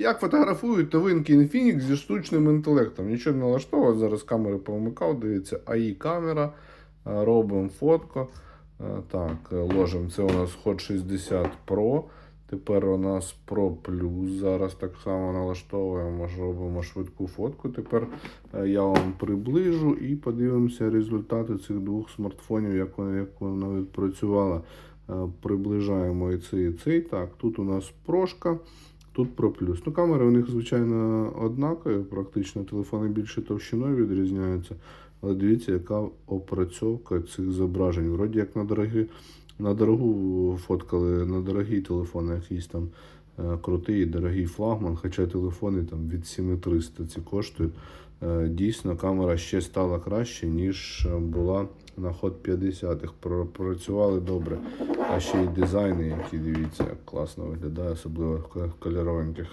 Як фотографують новинки Infinix зі штучним інтелектом? Нічого не налаштовував, зараз камери повмикав, дивіться, AI камера, е, робимо фотку. Е, Так, е, ложимо. Це у нас Hot 60 Pro. Тепер у нас Pro Plus. Зараз так само налаштовуємо, робимо швидку фотку. Тепер я вам приближу і подивимося результати цих двох смартфонів, як вони, як вона відпрацювала. Приближаємо і цей, і цей. Так, тут у нас прошка. Тут про плюс. Ну, камери у них, звичайно, однакові, практично телефони більше товщиною відрізняються. Але дивіться, яка опрацьовка цих зображень. Вроді як на дорогі, на дорогу фоткали, на дорогий телефон, якийсь там е, крутий, дорогий флагман, хоча телефони там від 7300 ці коштують. Е, дійсно, камера ще стала краще, ніж е, була на Hot 50-х. Працювали добре. А ще й дизайни, які дивіться, як класно виглядає, особливо в кольоровеньких